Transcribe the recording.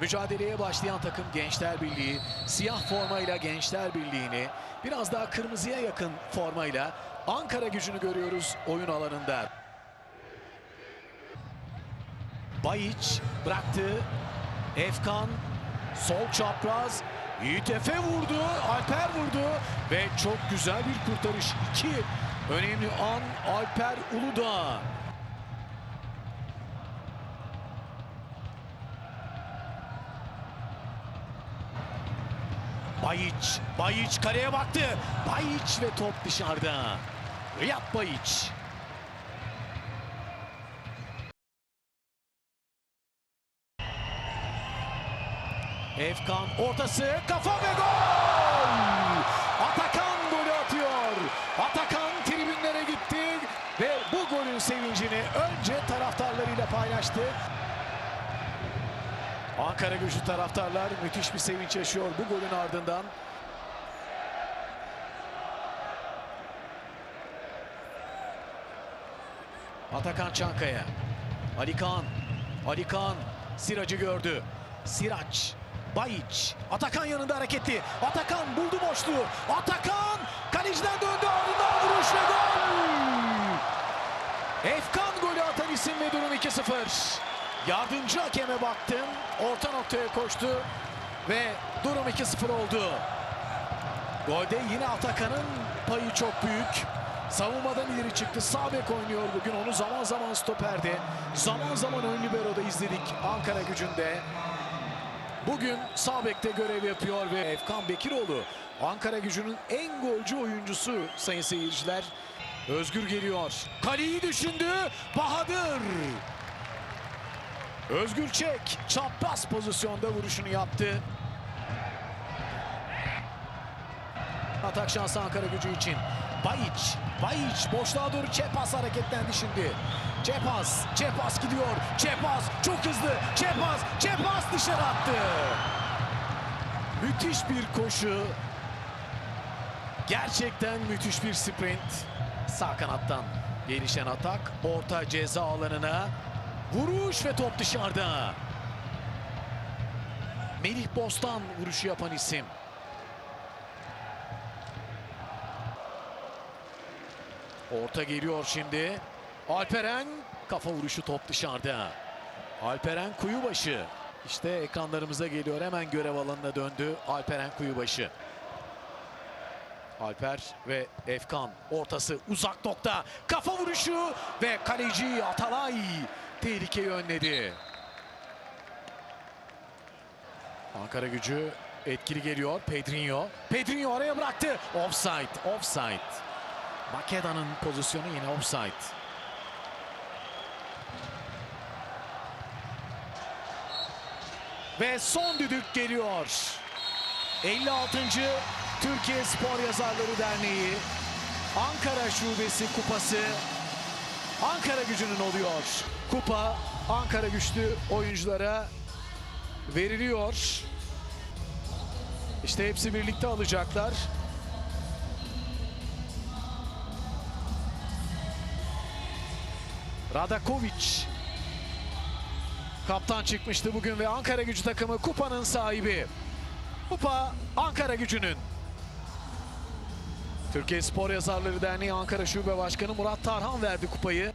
Mücadeleye başlayan takım Gençler Birliği, siyah formayla Gençler Birliği'ni, biraz daha kırmızıya yakın formayla Ankara gücünü görüyoruz oyun alanında. Bayiç bıraktı. Efkan sol çapraz. Yiğit vurdu. Alper vurdu. Ve çok güzel bir kurtarış. İki önemli an Alper Uludağ. Bayiç, Bayiç kaleye baktı. Bayiç ve top dışarıda. Riyad Bayiç. Efkan ortası kafa ve gol! Atakan golü atıyor. Atakan tribünlere gitti ve bu golün sevincini önce taraftarlarıyla paylaştı. Ankara gücü taraftarlar müthiş bir sevinç yaşıyor bu golün ardından. Atakan Çankaya. Ali Kaan. Ali Kaan Sirac'ı gördü. Sirac. Bayiç. Atakan yanında hareketli. Atakan buldu boşluğu. Atakan kaleciden döndü ardından vuruş ve gol. Efkan golü atan isim ve durum 2-0. Yardımcı hakeme baktım. Orta noktaya koştu ve durum 2-0 oldu. Golde yine Atakan'ın payı çok büyük. Savunmadan ileri çıktı. Sağ bek oynuyor bugün. Onu zaman zaman stoperde, zaman zaman ön libero'da izledik Ankara gücünde. Bugün sağ bekte görev yapıyor ve Efkan Bekiroğlu Ankara gücünün en golcü oyuncusu sayın seyirciler. Özgür geliyor. Kaleyi düşündü. Bahadır. Özgür Çek çapraz pozisyonda vuruşunu yaptı. Atak şansı Ankara gücü için. Bayiç, Bayiç boşluğa doğru Çepas hareketlendi şimdi. Çepas, Çepas gidiyor. Çepas çok hızlı. Çepas, Çepas dışarı attı. Müthiş bir koşu. Gerçekten müthiş bir sprint. Sağ kanattan gelişen atak. Orta ceza alanına. Vuruş ve top dışarıda. Melih Bostan vuruşu yapan isim. Orta geliyor şimdi. Alperen kafa vuruşu top dışarıda. Alperen Kuyubaşı. İşte ekranlarımıza geliyor. Hemen görev alanına döndü Alperen Kuyubaşı. Alper ve Efkan ortası uzak nokta. Kafa vuruşu ve kaleci Atalay tehlikeyi önledi. Ankara gücü etkili geliyor. Pedrinho. Pedrinho araya bıraktı. Offside. Offside. Makeda'nın pozisyonu yine offside. Ve son düdük geliyor. 56. Türkiye Spor Yazarları Derneği Ankara Şubesi Kupası Ankara gücünün oluyor. Kupa Ankara güçlü oyunculara veriliyor. İşte hepsi birlikte alacaklar. Radakovic kaptan çıkmıştı bugün ve Ankara gücü takımı kupanın sahibi. Kupa Ankara gücünün. Türkiye Spor Yazarları Derneği Ankara Şube Başkanı Murat Tarhan verdi kupayı.